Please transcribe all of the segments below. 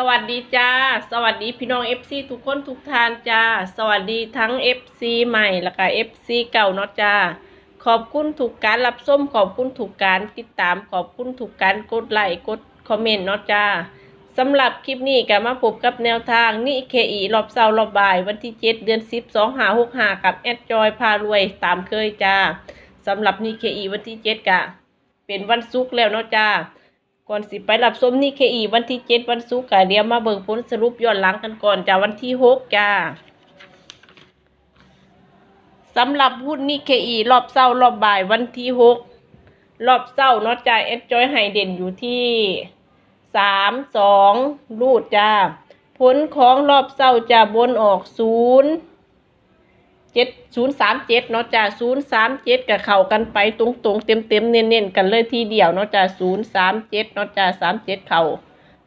สวัสดีจ้า สวัสดีพี่น้อง FC ทุกคนทุกท่านจ้า สวัสดีทั้ง FC ใหม่แล้วก็ FC เก่าเนาะจ้า ขอบคุณถูกการรับส้มขอบคุณถูกการติดตามขอบคุณถูกการกดไลค์กดคอมเมนต์เนาะจ้าสำหรับคลิปนี้ก็มาพบกับแนวทางนี่เคอีรอบเสาร์รอบบ่าย วันที่ 7 เดือน 10 2 5 6 5กับแอดจอยพารวยตามเคยจ้าสำหรับนี่เคอีวันที่ 7กะเป็นวันศุกร์แล้วเนาะจ้า ก่อนสิไปรับชมนี่เคอีวันที่เจ็ดวันศุกร์กะเดี๋ยวมาเบิ่งผลสรุปย้อนหลังกันก่อนจ้าวันที่หกจ้าสำหรับหุ้นนี่เคอีรอบเศร้ารอบบ่ายวันที่หกรอบเศร้าเนาะจ้าเอสจอยไฮเด่นอยู่ที่สามสองรูดจ้าผลของรอบเศร้าจะบนออกศูนย์ จ็ดศูนย์สามเจ็ดเนาะจ้าศูนย์สามเจ็ดกับเข้ากันไปตรงตรงเต็มเต็มเน้นเน้นกันเลยทีเดียวเนาะจ้าศูนย์สามเจ็ดเนาะจ้าสามเจ็ดเข่า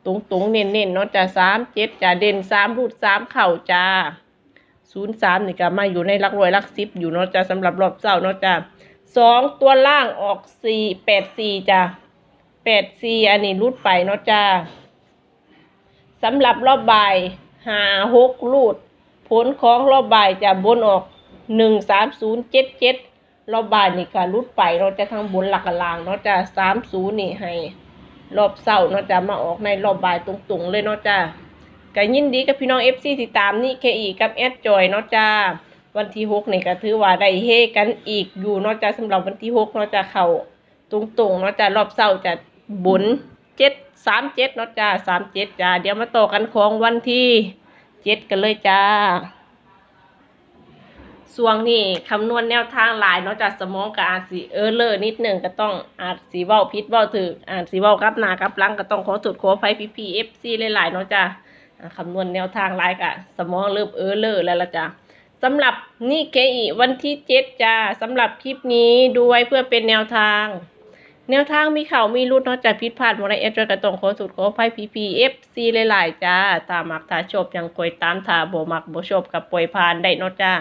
ตรงตรงเน้นเน้นเนาะจ้าสามเจ็ดจ้าเด่นสามรูดสามเข่าจ้าศูนย์สามนี่ก็มาอยู่ในหลักร้อยหลักสิบอยู่เนาะจ้าสำหรับรอบเศร้าเนาะจ้าสองตัวล่างออกสี่แปดสี่จ้าแปดสี่อันนี้รูดไปเนาะจ้าสำหรับรอบบ่ายหาหกลูดผลของรอบบ่ายจะบนออก หนึ่งสามศูนย์เจ็ดเจ็ดรอบบ่ายนี่ก็รุดไปเราจะทางบนหลักกลางเนาะจะสามศูนย์นี่ให้รอบเสาร์เนาะจะมาออกในรอบบ่ายตรงๆเลยเนาะจ้าก็ยินดีกับพี่น้องเอฟซีที่ตามนี่เคอีกับแอดจอยเนาะจ้าวันที่หกนี่ก็ถือว่าได้เฮกันอีกอยู่เนาะจ้าสำหรับวันที่หกเนาะจะเข้าตรงๆเนาะจ้ารอบเสาร์จะบนเจ็ดสามเจ็ดเนาะจ้าสามเจ็ดจ้าเดี๋ยวมาต่อกันของวันที่เจ็ดกันเลยจ้า ส่วงนี่คำนวณแนวทางหลายนาะจากสมองกับอาจสีเออเลอร์นิดหนึ่งก็ต้องอาจสีเว้าพิษเว้าถึกอาจสีเว้ากับนากับลังก็ต้องขอสุดขอไฟพีพีเอฟซีหลายๆนาะจ้ะอ่าคำนวณแนวทางหลายกะสมองเริ่มเออเลอร์แล้วละจ้ะสำหรับนี่เคอีวันที่เจ็ดจ้าสำหรับคลิปนี้ดูไว้เพื่อเป็นแนวทาง แนวทางมีเข่ามีรุดนาะจากผิดพลาดโมไรเอสก็ต้องขอสุดขอไฟพีพีเอฟซีหลายๆจ้าตามมักถ้าชอบยังคอยตามถ้าบ่มักบ่ชอบกับปล่อยผ่านได้นาะจ้า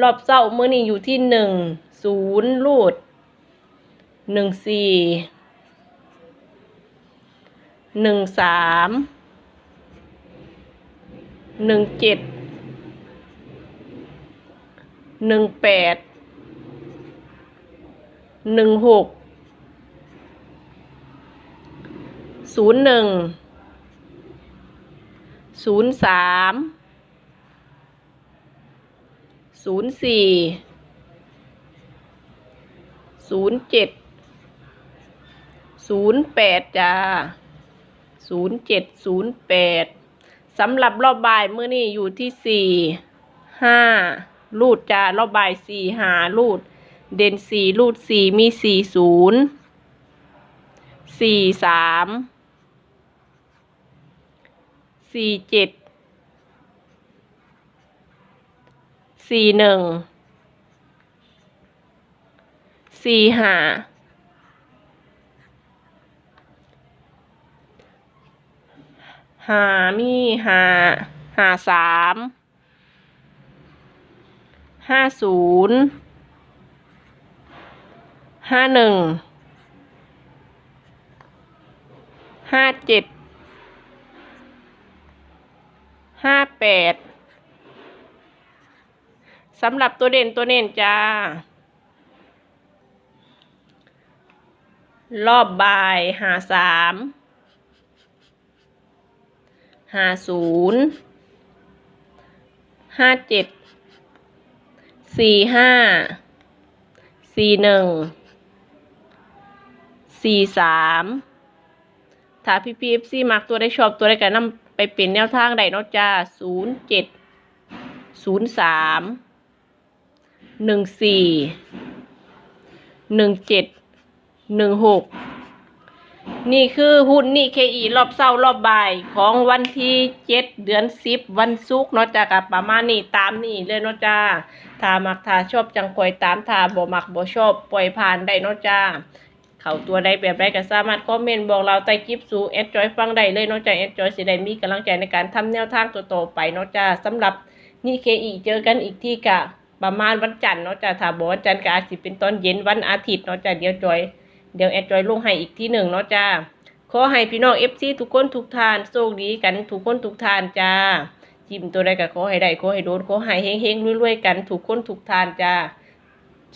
รอบเศร้ามื้อนี้อยู่ที่หนึ่งศูนย์รูดหนึ่งสี่หนึ่งสามหนึ่งเจ็ดหนึ่งแปดหนึ่งหกศูนย์หนึ่งศูนย์สาม ศูนย์สี่ศูนย์เจ็ดศูนย์แปดจ้าศูนย์เจ็ดศูนย์แปดสำหรับรอบบ่ายเมื้อนี้อยู่ที่สี่ห้าลูดจ้ารอบบ่ายสี่หาลูด เด่นสี่ลูดสี่มีสี่ศูนย์สี่สามสี่เจ็ด สี่หนึ่ง สี่ห้าห้ามีห้าห้าสาม ห้าศูนย์ ห้าหนึ่ง ห้าเจ็ด ห้าแปด สำหรับตัวเด่นตัวเน่นจ้า รอบบ่ายหาสามหาศูนย์ห้าเจ็ดสี่ห้าสี่หนึ่งสี่สามถ้าพี่พีเอฟซีมักตัวได้ชอบตัวได้กันนำไปเป็นแนวทางใดเนาะจ้าศูนย์เจ็ดศูนย์สาม หนึ่งสี่หนึ่งเจ็ดหนึ่งหกนี่คือหุ้นนี่เคอีรอบเศร้ารอบบ่ายของวันที่เจ็ดเดือนสิบวันศุกร์เนาะจ้ากับประมาณนี้ตามนี่เลยเนาะจ้าถ้ามักถ้าชอบจังคอยตามถ้าบ่มักบ่ชอบปล่อยผ่านได้เนาะจ้าเขาตัวใดแบบใดก็สามารถคอมเมนต์บอกเราใต้คลิปสู่แอดจอยฟังได้เลยเนาะจ้าแอดจอยสิได้มีกำลังใจในการทำแนวทางตัวต่อไปเนาะจ้าสำหรับนี่เคอีเจอกันอีกที่กะ ประมาณวันจันทร์เนาะจ้ะถ้าบอกวันจันทร์ก็อาจสิเป็นตอนเย็นวันอาทิตย์เนาะจ้ะเดี๋ยวจอย เดี๋ยวแอดจอยลงให้อีกที่หนึ่งเนาะจ้าขอให้พี่น้องเอฟซีทุกคนทุกทานโชคดีกันทุกคนทุกทานจ้าจิ้มตัวใดก็ขอให้ได้ขอให้โดนขอให้เฮงเฮงรวยๆกันทุกคนทุกทานจ้า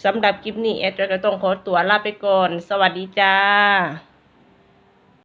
สำหรับคลิปนี้แอดจอยก็ต้องขอตัวลาไปก่อน สวัสดีจ้า